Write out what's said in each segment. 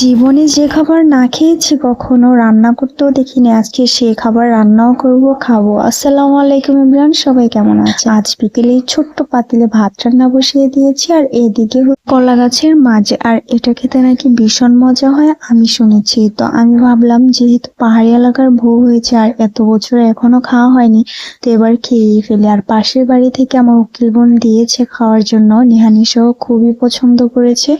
জীবনে যে খাবার না খেয়েছি, কখনো রান্না করতেও দেখিনি। আজকে সে খাবার রান্নাও করব, খাব। আসসালামু আলাইকুম ইমরান, সবাই কেমন আছে আজ বিকেলে ছোট্ট পাতিলে ভাত রান্না বসিয়ে দিয়েছি, আর এদিকে কলা গাছের মাঝে, আর এটা খেতে নাকি ভীষণ মজা হয়, আমি শুনেছি। তো আমি ভাবলাম, যেহেতু পাহাড়ি এলাকার বউ হয়েছে, আর এত বছর এখনও খাওয়া হয়নি, তো এবার খেয়েই ফেলি। আর পাশের বাড়ি থেকে আমার উকিল বোন দিয়েছে খাওয়ার জন্য। নিহানি সহ খুবই পছন্দ করেছে,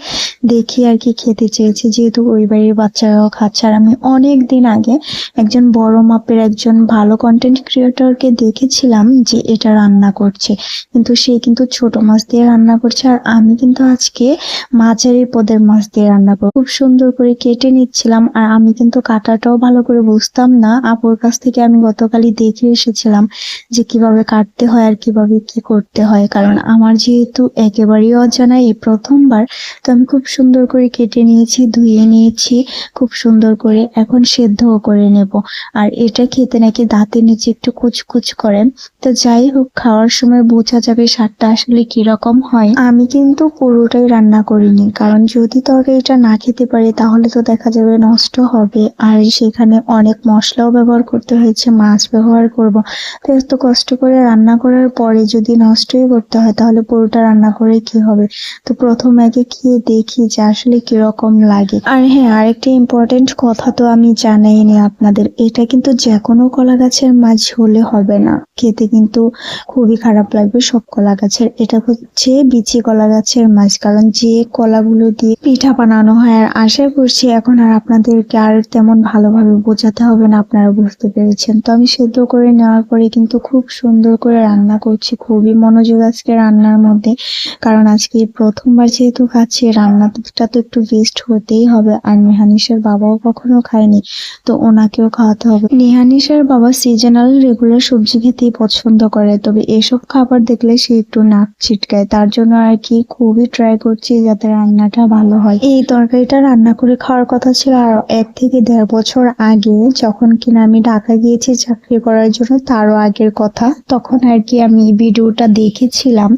দেখি আর কি খেতে চেয়েছি। যেহেতু ওই বাড়ির বাচ্চারাও খাচ্ছে আর আমি অনেক দিন আগে একজন বড় মাপের একজন ভালো কন্টেন্ট ক্রিয়েটরকে দেখেছিলাম যে এটা রান্না করছে। কিন্তু সে কিন্তু ছোট মাছ দিয়ে রান্না করছে আর আমি কিন্তু আজকে মাঝারি পদের মাছ দিয়ে রান্না করব। খুব সুন্দর করে কেটে নিচ্ছিলাম আর আমি কিন্তু কাটাটাও ভালো করে বুঝতাম না। আপুর কাছ থেকে আমি গতকালই দেখে এসেছিলাম যে কীভাবে কাটতে হয় আর কীভাবে কি করতে হয়। কারণ আমার যেহেতু একেবারেই অজানা এই প্রথমবার, তো আমি খুব সুন্দর করে কেটে নিয়েছি, ধুয়ে নিয়েছি, খুব সুন্দর করে এখন সেদ্ধও করে নেব। আর এটা খেতে নাকি দাঁতের নিচে একটু কুচকুচ করে। তো যাই হোক, খাওয়ার সময় বোঝা যাবে স্বাদটা আসলে কীরকম হয়। আমি কিন্তু পুরোটাই রান্না করিনি, কারণ যদি তরকারিটা না খেতে পারি, তাহলে তো দেখা যাবে নষ্ট হবে। আর সেখানে অনেক মশলাও ব্যবহার করতে হয়েছে, মাছ ব্যবহার করব। তো এত কষ্ট করে রান্না করার পরে যদি নষ্টই করতে হয়, তাহলে পুরোটা রান্না করে কি হবে? তো প্রথম আগে খেয়ে দেখি যে আসলে কীরকম লাগে। আর হ্যাঁ আরেকটা ইম্পর্টেন্ট কথা তো আমি জানাইনি আপনাদের, এটা কিন্তু যে কোনো কলা গাছের মাছ হলে হবে না। খেতে কিন্তু খুবই খারাপ লাগবে সব কলা গাছের এটা হচ্ছে বিচি কলা গাছের মাছ, কারণ যে কলাগুলো দিয়ে পিঠা বানানো হয়, আর আশা করছি এখন আর আপনাদেরকে আর তেমন ভালোভাবে বোঝাতে হবে না, আপনারা বুঝতে পেরেছেন। তো আমি সেদ্ধ করে নেওয়ার পরে কিন্তু খুব সুন্দর করে রান্না করছি, খুবই মনোযোগ আজকে রান্নার মধ্যে, কারণ আজকে প্রথমবার যেহেতু খাচ্ছি, রান্নাটা তো একটু বেস্ট হতেই হবে। আর নেহানিসের বাবাও কখনো খায়নি, তো ওনাকেও খাওয়াতে হবে। নেহানিসের বাবা সিজনাল রেগুলার সবজি খেতেই পছন্দ করে, তবে এসব খাবার দেখলে সে একটু নাক ছিটকায়। তার জন্য আর কি খুবই ট্রাই করছি যাতে রান্নাটা ভালো হয়। এই তরকারিটা রান্না করে খাওয়ার কথা ছিল, আর এক থেকে দেড় বছর আগে যখন কিনা আমি ঢাকা গিয়েছি চাকরি করার জন্য, তারও আগের কথা। তখন আর কি আমি ভিডিওটা দেখেছিলাম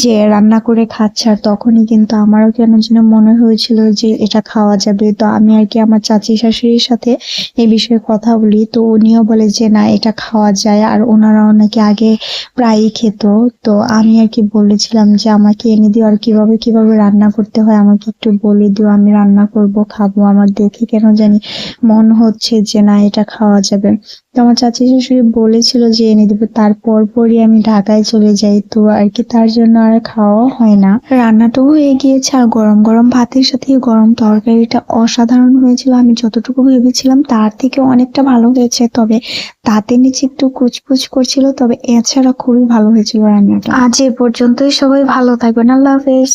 যে রান্না করে খাচ্ছে, আর তখনই কিন্তু আমারও কেন যেন মনে হয়েছিল যে এটা খাওয়া যাবে। তো আমি আর কি আমার চাচি শাশুড়ির সাথে এই বিষয়ে কথা বলি। তো উনিও বলে যে, না, এটা খাওয়া যায়। আর ওনারাও নাকি আগে প্রায়ই খেত। তো আমি আর কি বলেছিলাম যে, আমাকে এনে দিও আর কীভাবে কীভাবে রান্না করতে হয়, আমাকে একটু বলে দিও। আমি রান্না করব, খাব। আমার দেখে কেন জানি মন হচ্ছে যে, না, এটা খাওয়া যাবে। আমার চাচি শাশুড়ি বলেছিল যে, এনে দেবো। তারপর পরই আমি ঢাকায় চলে যাই। তো আর কি তার জন্য আর খাওয়া হয় না। রান্নাটাও হয়ে গিয়েছে আর গরম গরম ভাতের সাথে গরম তরকারিটা অসাধারণ হয়েছিল। আমি যতটুকু ভেবেছিলাম তার থেকে অনেকটা ভালো হয়েছে। তবে তাতে নিচে একটু কুচকুচ করছিল। তবে এছাড়া খুবই ভালো হয়েছিল রান্নাটা। আজ এ পর্যন্তই। সবাই ভালো থাকবেন। আল্লাহ হাফেজ।